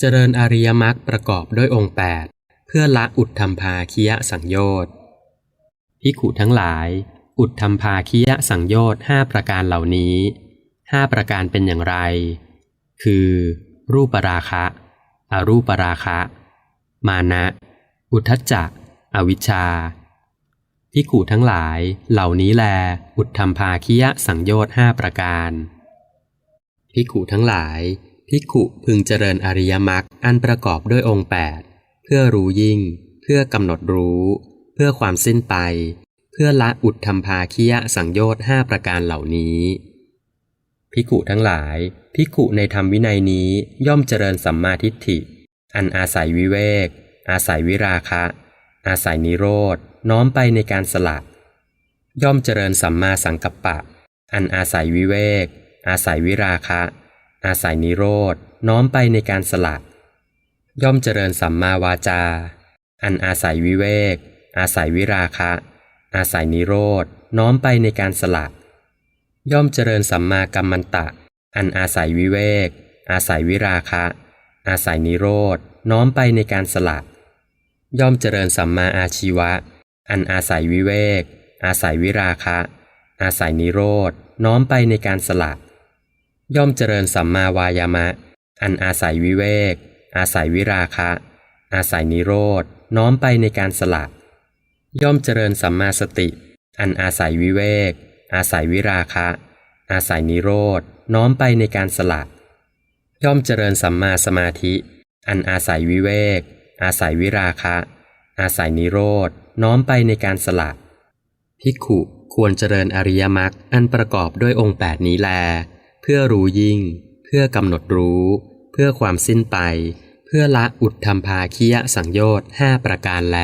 เจริญอริยมรรคประกอบด้วยองค์ 8 เพื่อละอุทธัมภาคิยสังโยชน์พิขุทั้งหลาย อุทธัมภาคิยสังโยชน์ห้าประการเหล่านี้ห้าประการเป็นอย่างไร คือ รูปราคะ อรูปราคะ มานะ อุทธัจจะอวิชชาพิกขุทั้งหลาย เหล่านี้แล อุทธัมภาคิยสังโยชน์ห้าประการภิกขุทั้งหลาย ภิกขุพึงเจริญอริยมรรคอันประกอบด้วยองค์ 8 เพื่อรู้ยิ่ง เพื่อกำหนดรู้ เพื่อความสิ้นไป เพื่อละอุทธัมภาคิยะสังโยชน์ห้าประการเหล่านี้ภิกขุทั้งหลายภิกขุในธรรมวินัยนี้ย่อมเจริญสัมมาทิฏฐิ อันอาศัยวิเวก อาศัยวิราคะ อาศัยนิโรธน้อมไปในการสละ ย่อมเจริญสัมมาสังกัปปะ อันอาศัยวิเวก อาศัยวิราคะ อาศัยนิโรธน้อมไปในการสละ ย่อมเจริญสัมมาวาจา อันอาศัยวิเวก อาศัยวิราคะ อาศัยนิโรธน้อมไปในการสละ ย่อมเจริญสัมมากัมมันตะ อันอาศัยวิเวก อาศัยวิราคะ อาศัยนิโรธน้อมไปในการสละ ย่อมเจริญสัมมาอาชีวะ อันอาศัยวิเวก อาศัยวิราคะ อาศัยนิโรธน้อมไปในการสละ ย่อมเจริญสัมมาวายามะ อันอาศัยวิเวก อาศัยวิราคะ อาศัยนิโรธน้อมไปในการสละ ย่อมเจริญสัมมาสติ อันอาศัยวิเวก อาศัยวิราคะ อาศัยนิโรธน้อมไปในการสละ ย่อมเจริญสัมมาสมาธิ อันอาศัยวิเวก อาศัยวิราคะ อาศัยนิโรธน้อมไปในการสละภิกขุควรเจริญอริยมรรคอันประกอบด้วยองค์ 8 นี้แล พื่อรู้ยิ่ง เพื่อกำหนดรู้ เพื่อความสิ้นไป เพื่อละอุทธัมภาคียสังโยชน์ห้าประการแล